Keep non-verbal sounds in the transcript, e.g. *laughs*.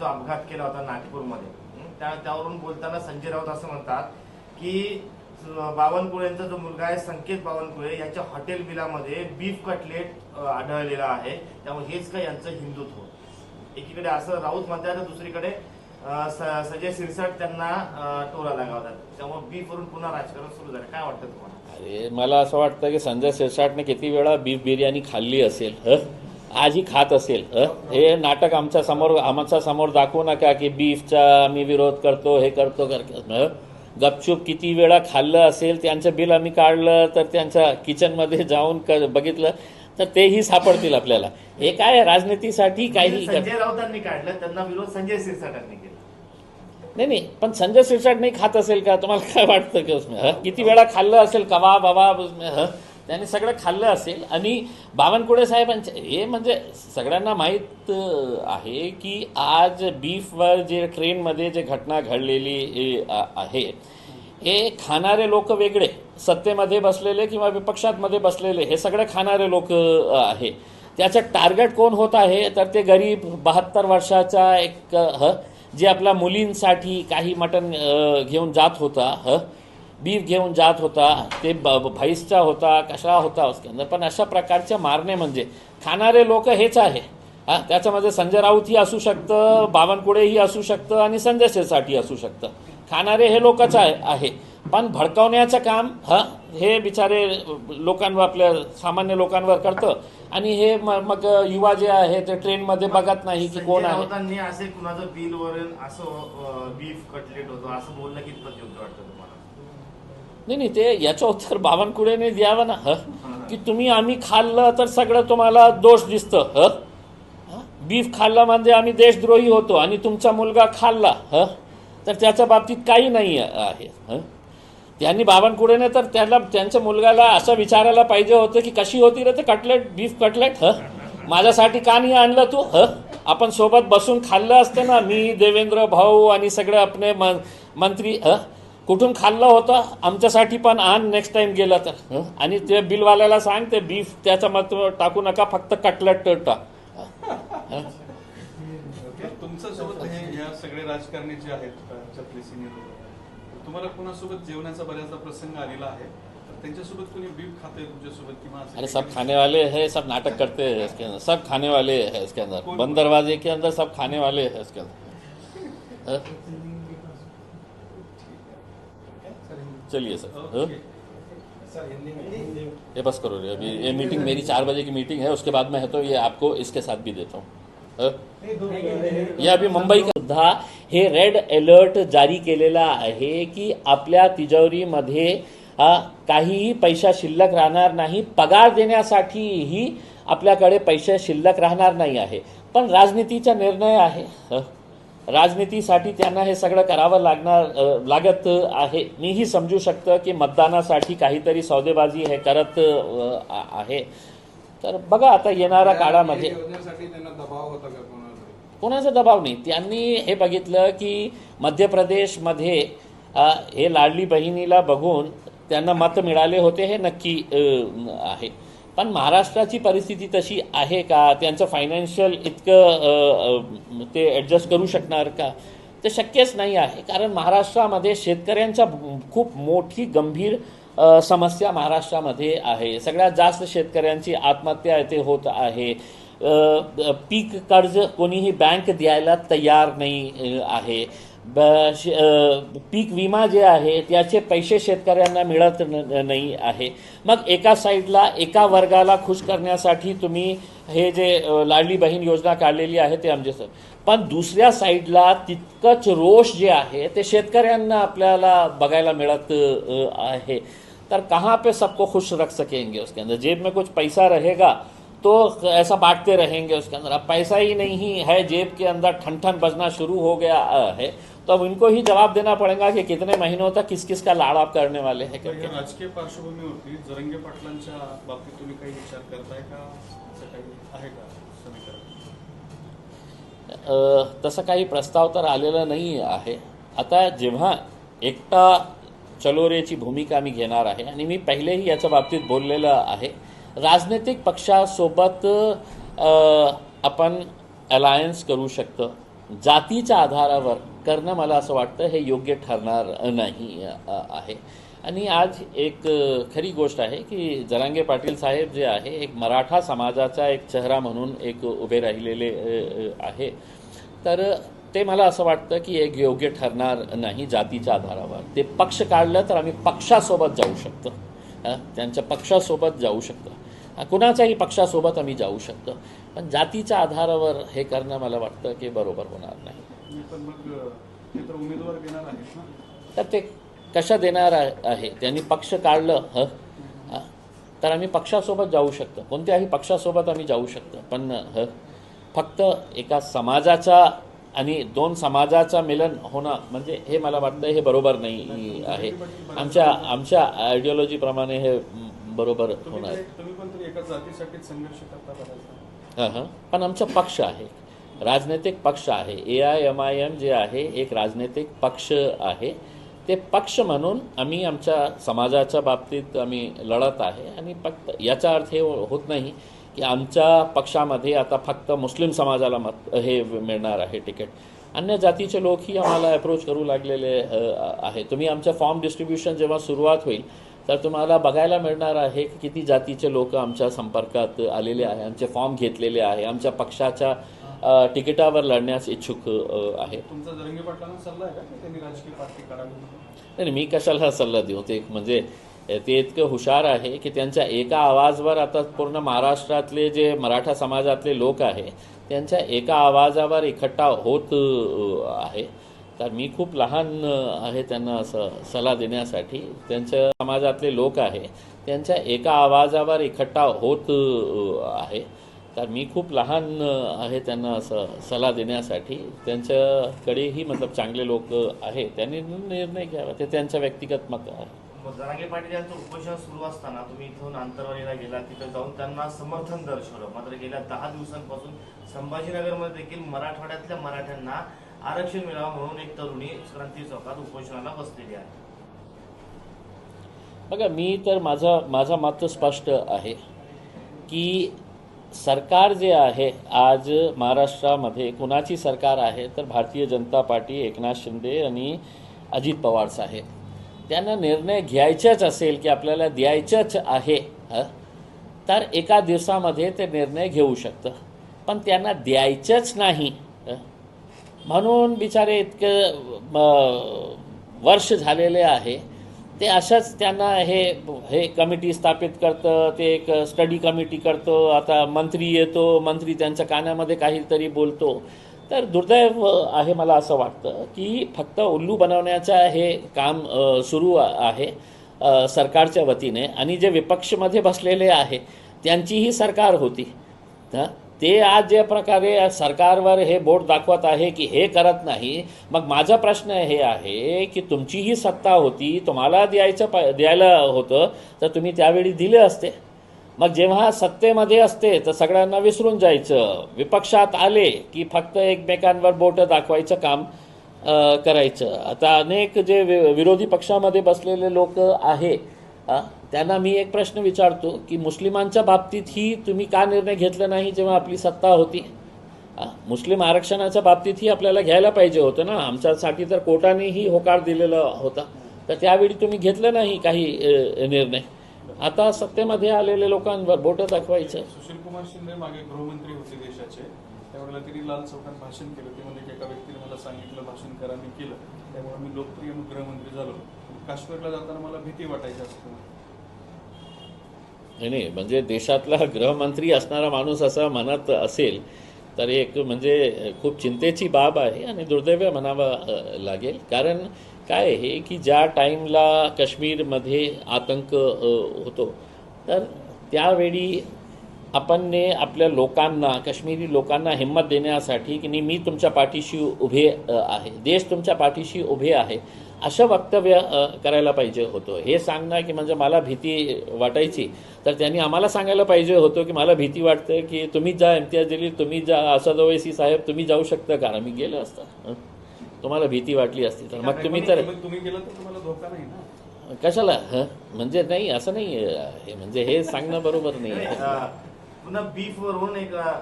जो अपघात केला होता नागपूरमध्ये त्या त्यावरून बोलताना संजय राऊत असं म्हणतात की स- बावनकुळेंचा जो मुलगा आहे संकेत बावनकुळे याच्या हॉटेल बिलामध्ये बीफ कटलेट आढळलेला आहे. त्यामुळे हेच काय यांचं हिंदुत्व. एकीकडे असं राऊत म्हणतात तर दुसरीकडे स- संजय सिरसाट त्यांना टोला लगावतात. त्यामुळे बीफवरून पुन्हा राजकारण सुरू झालं. काय वाटतं तुम्हाला? अरे मला असं वाटतं की संजय सिरसाटने किती वेळा बीफ बिर्याणी खाल्ली असेल आजही खात असेल ह नाटक आमच्यासमोर आमच्यासमोर दाखवू नका की बीफचा आम्ही विरोध करतो हे करतो? गपचूप किती वेळा खाल्लं असेल त्यांचं बिल आम्ही काढलं तर त्यांच्या किचनमध्ये जाऊन क- बघितलं तर तेही सापडतील आपल्याला हे काय राजनीतीसाठी काही संजय राऊतांनी काढलं त्यांना विरोध संजय सिरसाटांनी केला नाही नाही पण संजय सिरसाट नाही खात असेल का तुम्हाला काय वाटतं की उसमें? किती वेळा खाल्लं असेल उसमें हं? त्यांनी सगळं खाल्लं असेल. आणि बावनकुळे साहेबांचे हे म्हणजे सगळ्यांना माहीत आहे की आज बीफवर जे ट्रेनमध्ये जे घटना घडलेली आहे हे खाणारे लोक वेगळे. सत्तेमध्ये बसलेले किंवा विपक्षांमध्ये बसलेले हे सगळे खाणारे लोक आहे. त्याचं टार्गेट कोण होत आहे? तर ते गरीब बहात्तर वर्षाचा एक ह जे आपल्या मुलींसाठी काही मटण घेऊन जात होता ह बीफ घेऊन जात होता ते ब म्हैसचा होता कशा होता उसके अंदर. पण अशा प्रकारचे मारणे म्हणजे खाणारे लोक हेच आहे. हा त्याच्यामध्ये संजय राऊतही असू शकतं बावनकुळेही असू शकतं आणि संजय सिरसाटही असू शकतं. खाणारे हे लोकच आहे पण भडकवण्याचं काम हा हे बिचारे लोकांवर आपल्या सामान्य लोकांवर करतं. आणि हे मग युवा जे आहे ते ट्रेनमध्ये बघत नाही की कोण आहे. असे कुणाचं बिल वरून असं बीफ कटलेट होतं असं बोलणं कितपत योग्य वाटतं तुम्हाला? नाही नाही ते याचं उत्तर बावनकुळेने द्यावं ना ह? की तुम्ही आम्ही खाल्लं तर सगळं तुम्हाला दोष दिसतं ह? बीफ खाल्लं म्हणजे आम्ही देशद्रोही होतो आणि तुमचा मुलगा खाल्ला ह? तर त्याच्या बाबतीत काही नाही आहे ह? त्यांनी बावनकुळेने तर त्याला त्यांच्या मुलगाला असं विचारायला पाहिजे होतं की कशी होती रे ते कटलेट बीफ कटलेट ह? माझ्यासाठी का नाही आणलं तू ह? आपण सोबत बसून खाल्लं असतं ना मी देवेंद्र भाऊ आणि सगळे आपले मंत्री ह? कुठून खाल्लं होतं आमच्यासाठी पण आण नेक्स्ट टाइम गेलं तर? आणि ते बिलवाल्याला सांग ते बीफ त्याच्या मत टाकू नका फक्त कटलेट टाक तुमच्यासोबत हे या सगळे राजकारणी जे आहेत सिनियर तुम्हाला कोणासोबत जेवण्याचा बऱ्याचदा प्रसंग आलेला आहे? तर त्यांच्यासोबत कोणी बीफ खाते तुमच्यासोबत किंवा अरे? सब खाने वाले हैं सब नाटक करते हैं इसके अंदर। सब खाने वाले हैं इसके अंदर। बंद दरवाजे के अंदर सब खाने वाले हैं इसके अंदर हं? चलिए सर. ये बस करो अभी ये मीटिंग मेरी चार बजे की मीटिंग है उसके बाद मैं है तो ये आपको इसके साथ भी देता हूँ? हे अभि मुंबई सुद्धा हे रेड अलर्ट जारी केलेला आहे की आपल्या तिजोरीमध्ये हा, काहीही पैसा शिल्लक राहणार नाही पगार देण्यासाठीही आपल्याकडे पैसे शिल्लक राहणार नाही आहे पण राजनीतीचा निर्णय आहे हं? राजनीतीसाठी त्यांना हे सगळं करावं लागणार लागत आहे. मीही समजू शकतं की मतदानासाठी काहीतरी सौदेबाजी हे करत आहे. तर बघा आता येणाऱ्या काळामध्ये कोणाचा दबाव नाही. त्यांनी हे बघितलं की मध्य प्रदेशमध्ये हे लाडली बहिणीला बघून त्यांना मत मिळाले होते हे नक्की आहे. पण महाराष्ट्राची परिस्थिती तशी आहे का? त्यांचं फायनान्शियल इतकं ते ॲडजस्ट करू शकणार का? ते शक्यच नाही आहे. कारण महाराष्ट्रामध्ये शेतकऱ्यांच्या खूप मोठी गंभीर समस्या महाराष्ट्रामध्ये आहे. सगळ्यात जास्त शेतकऱ्यांची आत्महत्या येथे होत आहे. पीक कर्ज कोणीही बँक द्यायला तयार नाही आहे. पीक विमा जे आहे त्याचे पैसे शेतकऱ्यांना मिळत न- नाही आहे. मग एका साईडला एका वर्गाला खुश करण्यासाठी तुम्ही हे जे लाडली बहीण योजना काढलेली आहे ते आमचे सर पण दुसऱ्या साईडला तितकंच रोष जे आहे ते शेतकऱ्यांना आपल्याला बघायला मिळत आहे. तर कहाँ पे सबको खुश रख सकेंगे उसके अंदर? जेब में कुछ पैसा रहेगा तो ऐसा बांटते रहेंगे उसके अंदर। अब पैसा ही नहीं है जेब के अंदर ठन ठन बजना शुरू हो गया है। तो अब इनको ही जवाब देना पड़ेगा कि कितने महीनों तक किस किस का लाड़ आप करने वाले हैं राजकीय पार्श्वभूमीवरती जरंगे पाटलांच्या बाबतीत तुम्ही काही विचार करताय का? काही आहे का समीकरण? तसं काही प्रस्ताव तर आलेला नाही आहे. आता जेव्हा एकटा चलोरेची भूमिका मी घेणार आहे आणि मी पहिलेही याच्या बाबतीत बोललेलं आहे राजनैतिक पक्षासोबत आपण अलायन्स करू शकतं. जातीच्या आधारावर करणं मला असं वाटतं हे योग्य ठरणार नाही आहे. आणि आज एक खरी गोष्ट आहे की जरांगे पाटील साहेब जे आहे एक मराठा समाजाचा एक चेहरा म्हणून एक उभे राहिलेले आहे. तर ते मला असं वाटतं की एक योग्य ठरणार नाही जातीच्या आधारावर. ते पक्ष काढलं तर आम्ही पक्षासोबत जाऊ शकतो. त्यांच्या पक्षासोबत जाऊ शकतो. कुणाच्याही पक्षासोबत आम्ही जाऊ शकतो. पण जातीच्या आधारावर हे करणं मला वाटतं की बरोबर होणार नाही. तर ते कशा देणार आहे? त्यांनी पक्ष काढलं ह? तर आम्ही पक्षासोबत जाऊ शकतो. कोणत्याही पक्षासोबत आम्ही जाऊ शकतो. पण ह? फक्त एका समाजाचा आणि दोन समाजाचा मिलन होणं म्हणजे हे मला वाटतं हे बरोबर नाही आहे. आमच्या आमच्या आयडिओलॉजीप्रमाणे हे बरोबर होणार. पण एका जातीसाठीच संघर्ष करता पण आमचा पक्ष आहे. राजनैतिक पक्ष आहे. A I M I M जे आहे एक राजनैतिक पक्ष आहे. ते पक्ष म्हणून आम्ही आमच्या समाजाच्या बाबतीत आम्ही लढत आहे आणि फक्त याचा अर्थ हे होत नाही की आमच्या पक्षामध्ये आता फक्त मुस्लिम समाजाला मत हे मिळणार आहे तिकीट. अन्य जातीचे लोकही आम्हाला अप्रोच करू लागलेले आहे. तुम्ही आमच्या फॉर्म डिस्ट्रीब्युशन जेव्हा सुरुवात होईल तर तुम्हाला बघायला मिळणार आहे की किती जातीचे लोक आमच्या संपर्कात आलेले आहे आमचे फॉर्म घेतलेले आहे आमच्या पक्षाच्या तिकिटावर लढण्यास इच्छुक आहे? नाही मी कशाला हा सल्ला देऊ? ते म्हणजे ते इतकं हुशार आहे की त्यांच्या एका आवाजवर आता पूर्ण महाराष्ट्रातले जे मराठा समाजातले लोक आहे त्यांच्या एका आवाजावर इकट्ठा होत आहे. तर मी खूप लहान आहे त्यांना असं सल्ला देण्यासाठी. त्यांच्या समाजातले लोक आहे त्यांच्या एका आवाजावर इकट्ठा होत आहे. तर मी खूप लहान आहे त्यांना असं सल्ला देण्यासाठी. त्यांच्याकडेही मतलब चांगले लोक आहे त्यांनी निर्णय घ्यावा. ते त्यांच्या व्यक्तिगत मत आहे. मग जरांगे पाटील यांचं उपोषण सुरू असताना तुम्ही इथून आंतरवालीला गेला तिथं जाऊन त्यांना समर्थन दर्शवलं. मात्र गेल्या दहा दिवसांपासून संभाजीनगरमध्ये देखील मराठवाड्यातल्या मराठ्यांना आरक्षण मिळावं म्हणून एक तरुणी क्रांती चौकात उपोषणाला बसलेली आहे. बघा मी तर माझा माझं मत स्पष्ट आहे की सरकार जे आहे आज महाराष्ट्रामध्ये कुणाची सरकार आहे तर भारतीय जनता पार्टी एकनाथ शिंदे आणि अजित पवार साहेब. त्यांना निर्णय घ्यायचाच असेल की आपल्याला द्यायचंच आहे तर एका दिवसामध्ये ते निर्णय घेऊ शकतं. पण त्यांना द्यायचंच नाही. म्हणून बिचारे इतकं वर्ष झालेले आहे. ते अशाच त्यांना हे हे कमिटी स्थापित करतं ते एक स्टडी कमिटी करतो. आता मंत्री येतो मंत्री त्यांच्या कानामध्ये काहीतरी बोलतो. तर दुर्दैव आहे मला असं वाटतं की फक्त उल्लू बनवण्याचं हे काम सुरू आहे सरकारच्या वतीने. आणि जे विपक्षमध्ये बसलेले आहे त्यांचीही सरकार होती. हां? ते आज ज्या प्रकारे सरकारवर हे बोट दाखवत आहे की हे करत नाही मग माझा प्रश्न हे आहे की तुमची ही सत्ता होती तुम्हाला द्यायचं प द्यायला होतं तर तुम्ही त्यावेळी दिले असते. मग जेव्हा सत्तेमध्ये असते तर सगळ्यांना विसरून जायचं. विपक्षात आले की फक्त एकमेकांवर बोटं दाखवायचं काम करायचं. आता अनेक जे वि- विरोधी पक्षामध्ये बसलेले लोक आहे त्यांना मी एक प्रश्न विचारतो की मुस्लिमांच्या बाबतीत ही तुम्ही का निर्णय घेतला नाही जेव्हा आपली सत्ता होती? मुस्लिम आरक्षणाच्या बाबतीतही आपल्याला घ्यायला पाहिजे होतं ना. आमच्यासाठी तर कोर्टानेही होकार दिलेला होता. तर त्यावेळी तुम्ही घेतलं नाही काही निर्णय. आता सत्तेमध्ये आलेले लोकांवर बोटं दाखवायचं. सुशील कुमार शिंदे मागे गृहमंत्री होते देशाचे. त्यावेळेला तिने लाल चौकात भाषण केलं. ते म्हणजे एका व्यक्तीने मला सांगितलं भाषण करा मी केलं. त्यामुळे मी लोकप्रिय गृहमंत्री झालो. काश्मीरला जाताना मला भीती वाटायची असते. नाही म्हणजे देशातला *laughs* गृहमंत्री असणारा माणूस असा मनात असेल तर एक म्हणजे खूप चिंतेची बाब आहे आणि दुर्दैव म्हणावं लागेल. कारण काय आहे की ज्या टाईमला काश्मीरमध्ये आतंक होतो तर त्यावेळी आपण आपल्या लोकांना काश्मीरी लोकांना हिंमत देण्यासाठी की नाही मी तुमच्या पाठीशी उभे आहे. देश तुमच्या पाठीशी उभे आहे. असं वक्तव्य करायला पाहिजे होतं. हे सांगणं की म्हणजे मला भीती वाटायची तर त्यांनी आम्हाला सांगायला पाहिजे होतं की मला भीती वाटते की तुम्ही जा इम्तियाज जलील तुम्ही जा असद ओवैसी साहेब तुम्ही जाऊ शकता का? मी गेलं असतं? तुम्हाला भीती वाटली असती तर. मग तुम्ही तर मग तुम्ही गेलं तर तुम्हाला धोका नाही ना? कशाला? म्हणजे नाही असं नाही म्हणजे हे सांगणं बरोबर नाही. पुन्हा बीफ वरून एक अं,